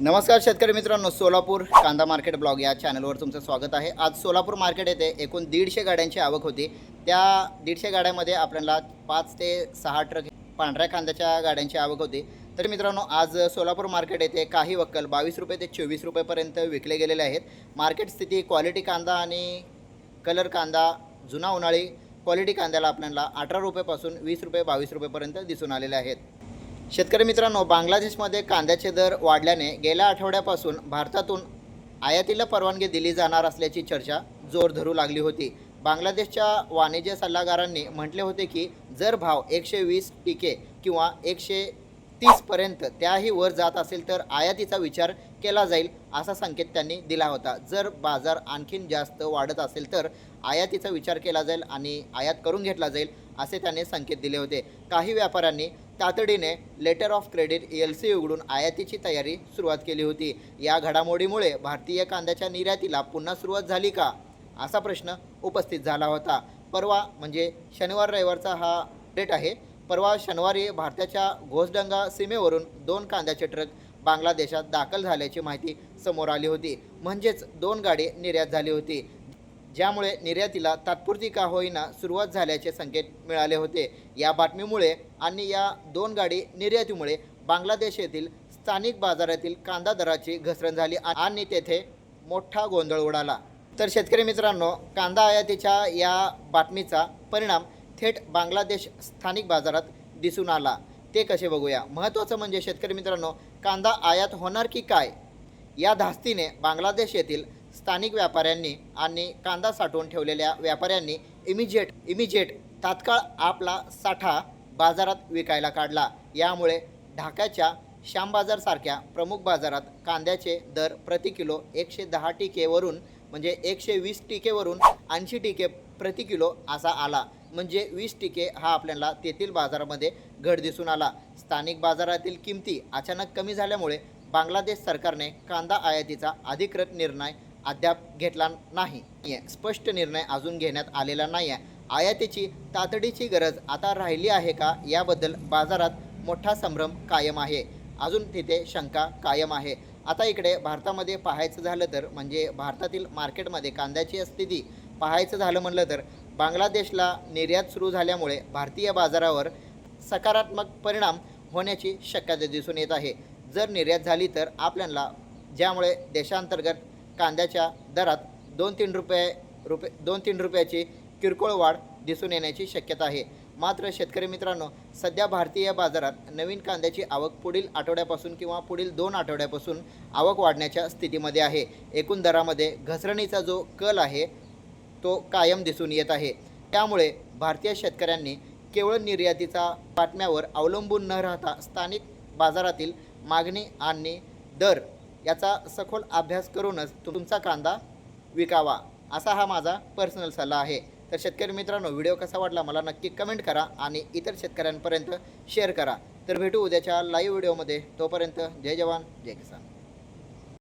नमस्कार शेतकरी मित्रांनो सोलापूर कांदा मार्केट ब्लॉग या चॅनलवर तुमचं स्वागत आहे. आज सोलापूर मार्केट येथे एकूण दीडशे गाड्यांची आवक होती. त्या दीडशे गाड्यामध्ये आपल्याला पाच ते सहा ट्रक पांढऱ्या कांद्याच्या गाड्यांची आवक होती. तर मित्रांनो आज सोलापूर मार्केट येथे काही वक्कल बावीस रुपये ते चोवीस रुपयेपर्यंत विकले गेलेले आहेत. मार्केट स्थिती क्वालिटी कांदा आणि कलर कांदा जुना उन्हाळी क्वालिटी कांद्याला आपल्याला अठरा रुपयेपासून वीस रुपये बावीस रुपयेपर्यंत दिसून आलेले आहेत. शेतकरी मित्रांनो बांगलादेशमध्ये कांद्याचे दर वाढल्याने गेल्या आठवड्यापासून भारतातून आयातीला परवानगी दिली जाणार असल्याची चर्चा जोर धरू लागली होती. बांगलादेशच्या वाणिज्य सल्लागारांनी म्हटले होते की जर भाव एकशे वीस टिके किंवा एकशे तीसपर्यंत त्याही वर जात असेल तर आयातीचा विचार केला जाईल असा संकेत त्यांनी दिला होता. जर बाजार आणखीन जास्त वाढत असेल तर आयातीचा विचार केला जाईल आणि आयात करून घेतला जाईल असे त्यांनी संकेत दिले होते. काही व्यापाऱ्यांनी तातडीने letter of credit L C उघडून आयातीची तयारी सुरुवात केली होती. या घडामोडीमुळे भारतीय कांद्याच्या निर्यातीला पुन्हा सुरुवात झाली का? असा प्रश्न उपस्थित झाला होता. परवा म्हणजे शनिवार रविवारचा हा डेट आहे. परवा शनिवारी भारताच्या घोसडंगा सीमेवरून दोन कांद्याचे ट्रक बांगलादेशात दाखल झाल्याची माहिती समोर आली होती. म्हणजेच दोन गाडी निर्यात झाली होती. ज्यामुळे निर्यातीला तात्पुरती का होईना सुरुवात झाल्याचे संकेत मिळाले होते. या बातमीमुळे आणि या दोन गाडी निर्यातीमुळे बांगलादेश येथील स्थानिक बाजारातील कांदा दराची घसरण झाली आणि तेथे मोठा गोंधळ उडाला. तर शेतकरी मित्रांनो कांदा आयातीच्या या बातमीचा परिणाम थेट बांगलादेश स्थानिक बाजारात दिसून आला. ते कसे बघूया? महत्त्वाचं म्हणजे शेतकरी मित्रांनो कांदा आयात होणार की काय? या धास्तीने बांगलादेश येथील स्थानिक व्यापाऱ्यांनी आणि कांदा साठवून ठेवलेल्या व्यापाऱ्यांनी इमिजिएट इमिजिएट तात्काळ आपला साठा बाजारात विकायला काढला. यामुळे ढाक्याच्या श्याम बाजारसारख्या प्रमुख बाजारात कांद्याचे दर प्रति किलो एकशे दहा टिकेवरून म्हणजे एकशे वीस टिकेवरून ऐंशी टिके प्रति किलो असा आला. म्हणजे वीस टिके हा आपल्याला तेथील बाजारामध्ये घट दिसून आला. स्थानिक बाजारातील किमती अचानक कमी झाल्यामुळे बांगलादेश सरकारने कांदा आयातीचा अधिकृत निर्णय अद्याप घेतला नाही. स्पष्ट निर्णय अजून घेण्यात आलेला नाही आहे आयातीची तातडीची गरज आता राहिली आहे का? याबद्दल बाजारात मोठा संभ्रम कायम आहे. अजून तिथे शंका कायम आहे. आता इकडे भारतामध्ये पाहायचं झालं तर म्हणजे भारतातील मार्केटमध्ये कांद्याची स्थिती पाहायचं झालं म्हणलं तर बांगलादेशला निर्यात सुरू झाल्यामुळे भारतीय बाजारावर सकारात्मक परिणाम होण्याची शक्यता दिसून येत आहे. जर निर्यात झाली तर आपल्याला ज्यामुळे देशांतर्गत कांद्याच्या दरात दोन तीन रुपये रुपये दोन तीन रुपयाची किरकोळ वाढ दिसून येण्याची शक्यता आहे. मात्र शेतकरी मित्रांनो सध्या भारतीय बाजारात नवीन कांद्याची आवक पुढील आठवड्यापासून किंवा पुढील दोन आठवड्यापासून आवक वाढण्याच्या स्थितीमध्ये आहे. एकूण दरामध्ये घसरणीचा जो कल आहे तो कायम दिसून येत आहे. त्यामुळे भारतीय शेतकऱ्यांनी केवळ निर्यातीचा बातम्यावर अवलंबून न राहता स्थानिक बाजारातील मागणी आणि दर याचा सखोल अभ्यास करूनच तुमचा कांदा विकावा असा हा माझा पर्सनल सल्ला आहे. तर शेतकरी मित्रांनो व्हिडिओ कसा वाटला मला नक्की कमेंट करा आणि इतर शेतकऱ्यांपर्यंत शेअर करा. तर भेटू उद्याच्या लाईव्ह व्हिडिओमध्ये तोपर्यंत जय जवान जय किसान.